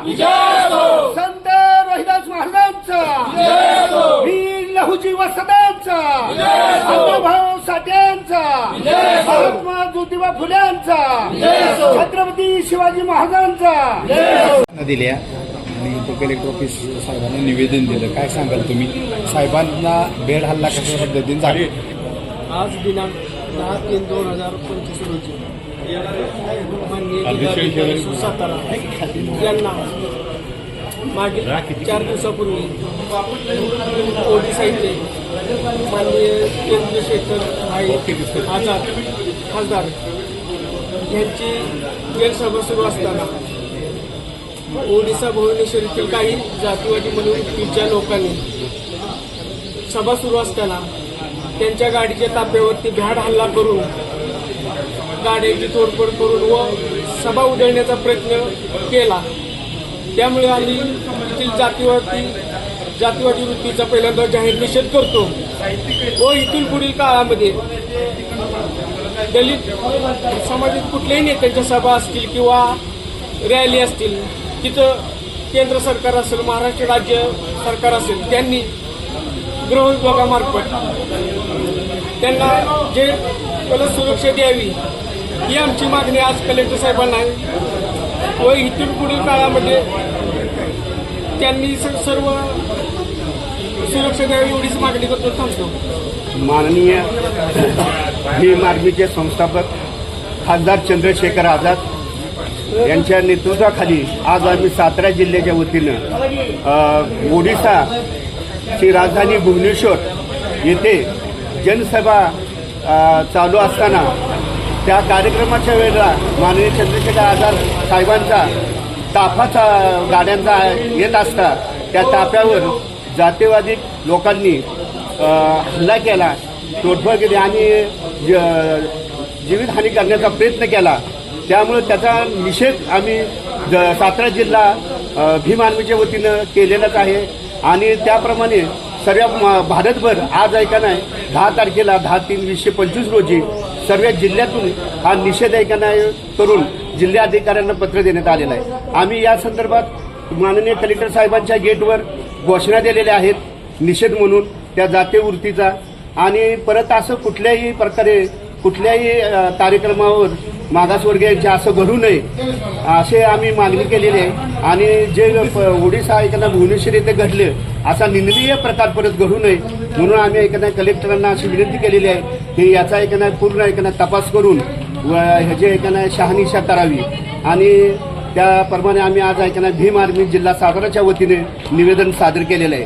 संत रोहिदास महाराजांचा! वीर लहुजी वसदांचा भाऊ साठ्यांचा महात्मा ज्योतिबा फुल्यांचा छत्रपती शिवाजी महाराजांचा! दिल्या. आणि तो कलेक्टर ऑफिस साहेबांना निवेदन दिलं. काय सांगाल तुम्ही? साहेबांना बेड हल्ला कशा पद्धतीने झाले? आज दिनांक दहा तीन दोन हजार पंचवीस रोजी. जिल्हाधिकारी सातारा यांना मागील चार दिवसापूर्वी ओडिसाचे माननीय चंद्रशेखर भाई आझाद खासदार. यांची गैरसभा सुरू असताना ओडिसा भुवनेश्वर येथील काही जातीवादी म्हणून लोकांनी सभा सुरू असताना त्यांच्या गाडीच्या ताप्यावरती भ्याड हल्ला करून गाड्यांची तोडफोड करून व सभा उधळण्याचा प्रयत्न केला. त्यामुळे आम्ही येथील जातीवादी जातीवादी वृत्तीचा पहिल्यांदा जाहीर निषेध करतो. व इथून पुढील काळामध्ये दलित समाजात कुठल्याही नेत्यांच्या सभा असतील किंवा रॅली असतील तिथं केंद्र सरकार असेल महाराष्ट्र राज्य सरकार असेल त्यांनी गृह विभागामार्फत त्यांना जे मला सुरक्षा द्यावी ही आमची मागणी आज कलेक्टर साहेबांना आहे. व इथून पुढील काळामध्ये त्यांनी सर्व सुरक्षा द्यावी एवढीच मागणी करतो सांगतो माननीय भीम आर्मीचे संस्थापक खासदार चंद्रशेखर आझाद यांच्या नेतृत्वाखाली आज आम्ही सातारा जिल्ह्याच्या वतीनं ओडिसाची राजधानी भुवनेश्वर येथे जनसभा चालू असताना त्या कार्यक्रमाच्या वेळेला माननीय चंद्रशेखर आझाद साहेबांचा ताफाचा गाड्यांचा येत असता त्या ताफ्यावर जातीवादी लोकांनी हल्ला केला तोडफोड केली आणि ज- जीवितहानी करण्याचा प्रयत्न केला. त्यामुळे त्याचा निषेध आम्ही ज- सातारा जिल्हा भीमानवीच्या भीम आर्मीच्या वतीनं केलेलाच आहे. आणि त्याप्रमाणे सर्व म- भारतभर आज ऐका नाही दहा तारखेला दहा तीन वीसशे पंचवीस रोजी सर्व जिल्ह्यातून हा निषेध ऐका नाही करून जिल्हाधिकाऱ्यांना पत्र देण्यात आलेलं आहे. आम्ही या संदर्भात माननीय कलेक्टर साहेबांच्या गेटवर घोषणा दिलेल्या आहेत निषेध म्हणून त्या जातीवृत्तीचा. आणि परत असं कुठल्याही प्रकारे कुठल्याही कार्यक्रमावर मागासवर्गीयांचे असं घडू नये असे आम्ही मागणी केलेली आहे. आणि जे प- ओडिसा एखादा भुवनेश्वर येथे घडले असा निंदनीय प्रकार परत घडू नये म्हणून आम्ही एखाद्या कलेक्टरांना अशी विनंती केलेली आहे की याचा एखादा पूर्ण एखादा तपास करून व ह्याची एखादा शहानिशा करावी. आणि त्याप्रमाणे आम्ही आज ऐकणार भीम आर्मी जिल्हा साताराच्या वतीने निवेदन सादर केलेलं आहे.